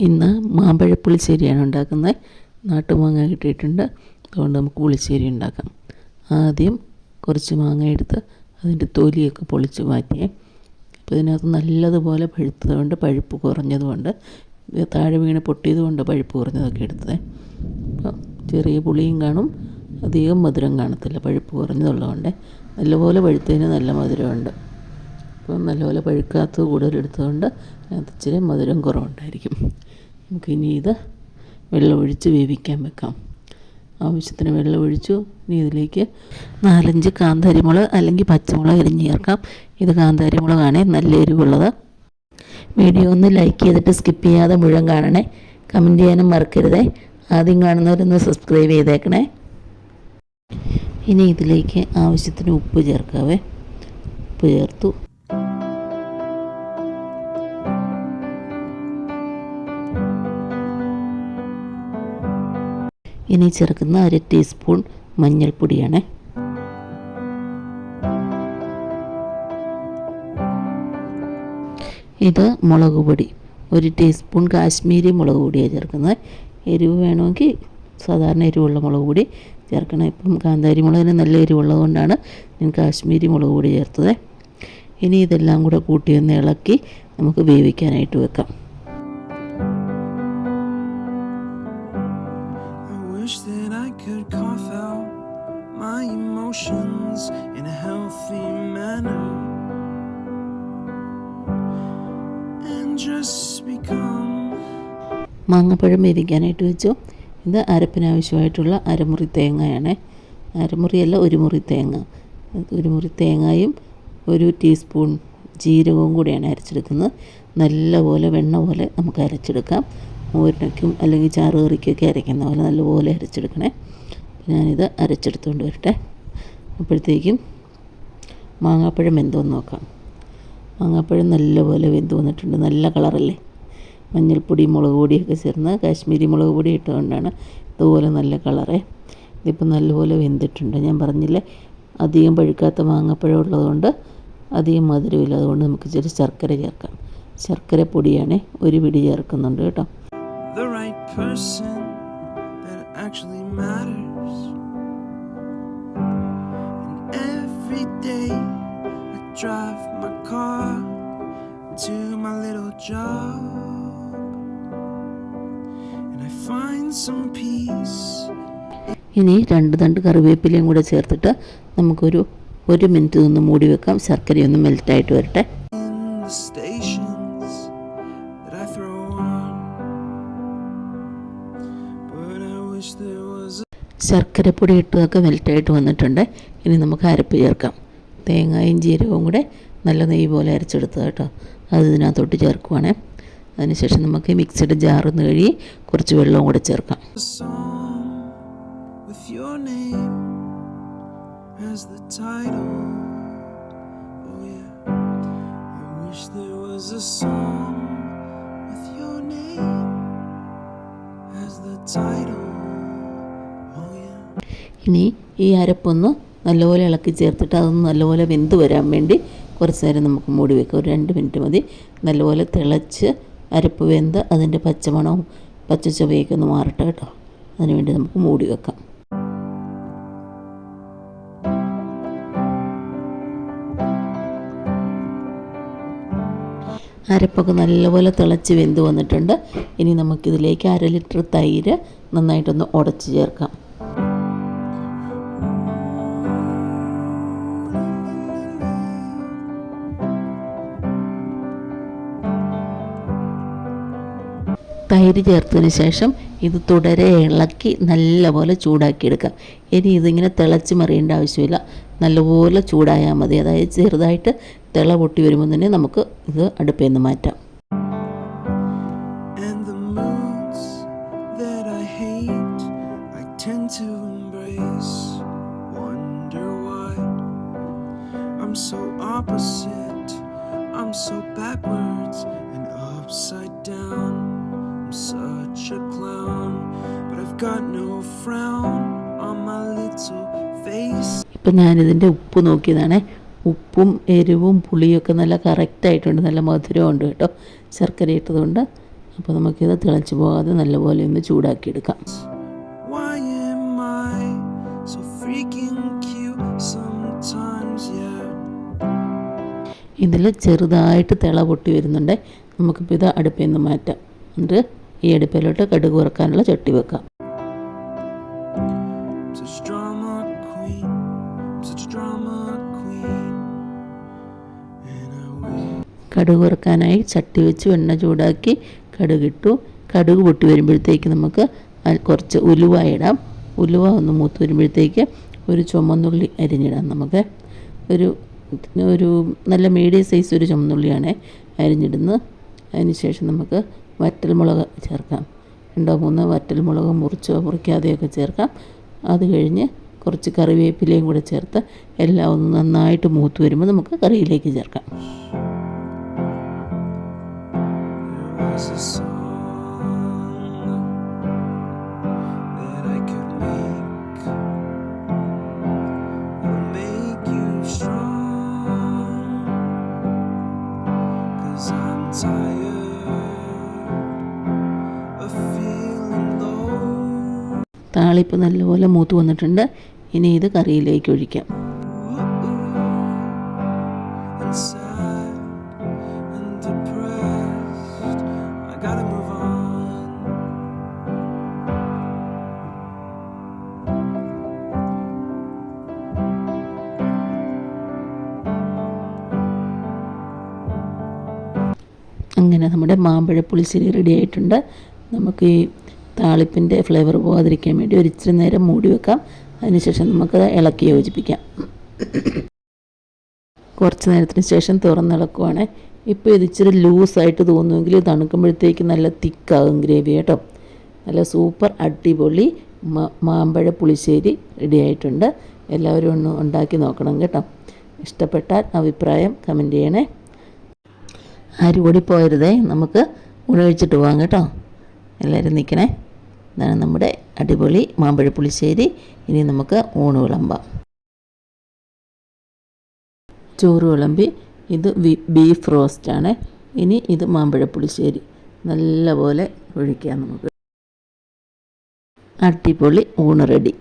ഇന്ന് മാമ്പഴ പുളിശ്ശേരിയാണ് ഉണ്ടാക്കുന്നത്. നാട്ടുമാങ്ങ കിട്ടിയിട്ടുണ്ട്. അതുകൊണ്ട് നമുക്ക് പുളിശ്ശേരി ഉണ്ടാക്കാം. ആദ്യം കുറച്ച് മാങ്ങ എടുത്ത് അതിന്റെ തൊലിയൊക്കെ പൊളിച്ച് മാറ്റിയേ. അപ്പോൾ ഇതിനകത്ത് നല്ലതുപോലെ പഴുത്തതുകൊണ്ട് പഴുപ്പ് കുറഞ്ഞതുകൊണ്ട് താഴെ വീണ് പൊട്ടിയതുകൊണ്ട് പഴുപ്പ് കുറഞ്ഞതൊക്കെ എടുത്തത്. അപ്പോൾ ചെറിയ പുളിയും കാണും. അധികം മധുരം കാണത്തില്ല. പഴുപ്പ് കുറഞ്ഞതുള്ളതുകൊണ്ട്. നല്ലപോലെ പഴുത്തതിന് നല്ല മധുരമുണ്ട്. അപ്പം നല്ലപോലെ പഴുക്കാത്തത് കൂടുതൽ എടുത്തതുകൊണ്ട് അതിനകത്ത് ഇച്ചിരി മധുരം കുറവുണ്ടായിരിക്കും. നമുക്കിനി ഇത് വെള്ളമൊഴിച്ച് വേവിക്കാൻ വെക്കാം. ആവശ്യത്തിന് വെള്ളം ഒഴിച്ചു ഇനി ഇതിലേക്ക് നാലഞ്ച് കാന്താരിമുളക് അല്ലെങ്കിൽ പച്ചമുളക് അരിഞ്ഞ് ചേർക്കാം. ഇത് കാന്താരിമുളകാണ് നല്ല എരിവുള്ളത്. വീഡിയോ ഒന്ന് ലൈക്ക് ചെയ്തിട്ട് സ്കിപ്പ് ചെയ്യാതെ മുഴുവൻ കാണണേ. കമന്റ് ചെയ്യാനും മറക്കരുതേ. ആദ്യം കാണുന്നവരൊന്ന് സബ്സ്ക്രൈബ് ചെയ്തേക്കണേ. ഇനി ഇതിലേക്ക് ആവശ്യത്തിന് ഉപ്പ് ചേർക്കാവേ. ഉപ്പ് ചേർത്തു. ഇനി ചേർക്കുന്ന അര ടീസ്പൂൺ മഞ്ഞൾപ്പൊടിയാണ്. ഇത് മുളക് പൊടി. ഒരു ടീസ്പൂൺ കാശ്മീരി മുളക് പൊടിയാണ് ചേർക്കുന്നത്. എരിവ് വേണമെങ്കിൽ സാധാരണ എരിവുള്ള മുളക് പൊടി ചേർക്കണം. ഇപ്പം കാന്താരി മുളകിന് നല്ല എരിവുള്ളത് കൊണ്ടാണ് ഞാൻ കാശ്മീരി മുളക് പൊടി ചേർത്തത്. ഇനി ഇതെല്ലാം കൂടെ കൂട്ടി ഒന്ന് ഇളക്കി നമുക്ക് വേവിക്കാനായിട്ട് വെക്കാം. മാങ്ങപ്പഴം വേവിക്കാനായിട്ട് വെച്ചു. ഇത് അരപ്പിനാവശ്യമായിട്ടുള്ള അരമുറി തേങ്ങയാണ്. അരമുറിയല്ല ഒരു മുറി തേങ്ങ. ഒരു മുറി തേങ്ങയും ഒരു ടീസ്പൂൺ ജീരകവും കൂടിയാണ് അരച്ചെടുക്കുന്നത്. നല്ലപോലെ വെണ്ണ പോലെ നമുക്ക് അരച്ചെടുക്കാം. മോരിനൊക്കും അല്ലെങ്കിൽ ചാറ് കറിക്കൊക്കെ അരയ്ക്കുന്ന പോലെ നല്ലപോലെ അരച്ചെടുക്കണേ. ഞാനിത് അരച്ചെടുത്തുകൊണ്ട് വരട്ടെ. അപ്പോഴത്തേക്കും മാങ്ങാപ്പഴം വെന്തോന്ന് നോക്കാം. മാങ്ങാപ്പഴം നല്ലപോലെ വെന്ത് വന്നിട്ടുണ്ട്. നല്ല കളറല്ലേ? മഞ്ഞൾപ്പൊടി മുളക് പൊടിയൊക്കെ ചേർന്ന് കാശ്മീരി മുളക് പൊടി ഇട്ടുകൊണ്ടാണ് ഇതുപോലെ നല്ല കളറേ. ഇതിപ്പോൾ നല്ലപോലെ വെന്തിട്ടുണ്ട്. ഞാൻ പറഞ്ഞില്ലേ അധികം പഴുക്കാത്ത മാങ്ങാപ്പഴം ഉള്ളതുകൊണ്ട് അധികം മധുരമില്ല. അതുകൊണ്ട് നമുക്ക് ചെറിയ ശർക്കര ചേർക്കാം. ശർക്കര പൊടിയാണ് ഒരു പിടി ചേർക്കുന്നുണ്ട് കേട്ടോ. The right person that actually matters. Every day I drive my car to my little job. And I find some peace. ഇനി രണ്ട് തണ്ട് കറിവേപ്പിലയും കൂടെ ചേർത്തിട്ട് നമുക്കൊരു ഒരു മിനിറ്റ് നിന്ന് മൂടി വെക്കാം. ശർക്കരയൊന്ന് മെൽറ്റായിട്ട് വരട്ടെ. ശർക്കരപ്പൊടി ഇട്ടതൊക്കെ മെൽറ്റായിട്ട് വന്നിട്ടുണ്ട്. ഇനി നമുക്ക് അരപ്പ് ചേർക്കാം. തേങ്ങയും ജീരകവും കൂടെ നല്ല നെയ്യ് പോലെ അരച്ചെടുത്തത് കേട്ടോ. അത് ഇതിനകത്തോട്ട് ചേർക്കുവാണേ. അതിനുശേഷം നമുക്ക് മിക്സിയുടെ ജാറ് കഴുകി കുറച്ച് വെള്ളവും കൂടെ ചേർക്കാം. Title. ഇനി ഈ അരപ്പൊന്ന് നല്ലപോലെ ഇളക്കി ചേർത്തിട്ട് അതൊന്ന് നല്ലപോലെ വെന്ത് വരാൻ വേണ്ടി കുറച്ച് നേരം നമുക്ക് മൂടി വെക്കാം. ഒരു രണ്ട് മിനിറ്റ് മതി. നല്ലപോലെ തിളച്ച് അരപ്പ് വെന്ത് അതിന്റെ പച്ചമണവും പച്ച ചുവയൊക്കെ ഒന്ന് മാറട്ടെ കേട്ടോ. അതിനുവേണ്ടി നമുക്ക് മൂടി വെക്കാം. അരപ്പൊക്കെ നല്ലപോലെ തിളച്ച് വെന്ത് വന്നിട്ടുണ്ട്. ഇനി നമുക്കിതിലേക്ക് അര ലിറ്റർ തൈര് നന്നായിട്ടൊന്ന് ഉടച്ച് ചേർക്കാം. തൈര് ചേർത്തതിന് ശേഷം ഇത് തുടരെ ഇളക്കി നല്ലപോലെ ചൂടാക്കിയെടുക്കാം ഇനി ഇതിങ്ങനെ തിളച്ച് മറിയേണ്ട ആവശ്യമില്ല. നല്ലപോലെ ചൂടായാൽ മതി. അതായത് ചെറുതായിട്ട് തിള പൊട്ടി വരുമ്പോൾ തന്നെ നമുക്ക് ഇത് അടുപ്പിൽ നിന്ന് മാറ്റാം. ഇപ്പം ഞാനിതിന്റെ ഉപ്പ് നോക്കിയതാണേ. ഉപ്പും എരിവും പുളിയൊക്കെ നല്ല കറക്റ്റായിട്ടുണ്ട് നല്ല മധുരമുണ്ട് കേട്ടോ. ശർക്കര ഇട്ടതുകൊണ്ട്. അപ്പോൾ നമുക്കിത് തിളച്ച് പോകാതെ നല്ലപോലെ ഒന്ന് ചൂടാക്കിയെടുക്കാം. ഇതിൽ ചെറുതായിട്ട് തിള പൊട്ടി വരുന്നുണ്ട്. നമുക്കിപ്പോൾ ഇത് അടുപ്പിൽ നിന്ന് മാറ്റാം. എന്നിട്ട് ഈ അടുപ്പിലോട്ട് കടുക് കുറക്കാനുള്ള ചട്ടി വെക്കാം. കടുക് വറുക്കാനായി ചട്ടി വെച്ച് എണ്ണ ചൂടാക്കി കടുകിട്ടു കടുക് പൊട്ടി വരുമ്പോഴത്തേക്ക് നമുക്ക് കുറച്ച് ഉലുവ ഇടാം. ഉലുവ ഒന്ന് മൂത്ത് വരുമ്പോഴത്തേക്ക് ഒരു ചുമന്നുള്ളി അരിഞ്ഞിടാം നമുക്ക്. ഒരു ഒരു നല്ല മീഡിയം സൈസ് ഒരു ചുമന്നുള്ളിയാണ് അരിഞ്ഞിടുന്നത്. അതിനുശേഷം നമുക്ക് വറ്റൽമുളക് ചേർക്കാം. രണ്ടോ മൂന്നോ വറ്റൽമുളക് മുറിച്ചോ മുറിക്കാതെയൊക്കെ ചേർക്കാം. അത് കഴിഞ്ഞ് കുറച്ച് കറിവേപ്പിലയും കൂടെ ചേർത്ത് എല്ലാം ഒന്ന് നന്നായിട്ട് മൂത്ത് വരുമ്പോൾ നമുക്ക് കറിയിലേക്ക് ചേർക്കാം. താളിപ്പ് നല്ലപോലെ മൂത്ത് വന്നിട്ടുണ്ട്. ഇനി ഇത് കറിയിലേക്ക് ഒഴിക്കാം. അങ്ങനെ നമ്മുടെ മാമ്പഴ പുളിശ്ശേരി റെഡി ആയിട്ടുണ്ട്. നമുക്ക് ഈ താളിപ്പിന്റെ ഫ്ലേവർ പോകാതിരിക്കാൻ വേണ്ടി ഒരു ഇച്ചിരി നേരം മൂടി വെക്കാം. അതിനുശേഷം നമുക്കത് ഇളക്കി യോജിപ്പിക്കാം. കുറച്ച് നേരത്തിന് ശേഷം തുറന്നിളക്കുവാണ്. ഇപ്പോൾ ഇത് ഇച്ചിരി ലൂസായിട്ട് തോന്നുമെങ്കിൽ തണുക്കുമ്പോഴത്തേക്ക് നല്ല തിക്കാകും ഗ്രേവി കേട്ടോ. നല്ല സൂപ്പർ അടിപൊളി മാമ്പഴ പുളിശ്ശേരി റെഡി ആയിട്ടുണ്ട്. എല്ലാവരും ഒന്ന് ഉണ്ടാക്കി നോക്കണം കേട്ടോ. ഇഷ്ടപ്പെട്ടാൽ അഭിപ്രായം കമന്റ് ചെയ്യണേ. ആരും ഓടിപ്പോയരുതേ നമുക്ക് ഉണവഴിച്ചിട്ട് പോകാം കേട്ടോ. എല്ലാവരും നിൽക്കണേ. ഇതാണ് നമ്മുടെ അടിപൊളി മാമ്പഴ പുളിശ്ശേരി. ഇനി നമുക്ക് ഊണ് വിളമ്പാം. ചോറ് വിളമ്പി ഇത് ബീഫ് ബീഫ് റോസ്റ്റാണ് ഇനി ഇത് മാമ്പഴ പുളിശ്ശേരി. നല്ലപോലെ ഒഴിക്കാം നമുക്ക്. അടിപൊളി ഊണ് റെഡി.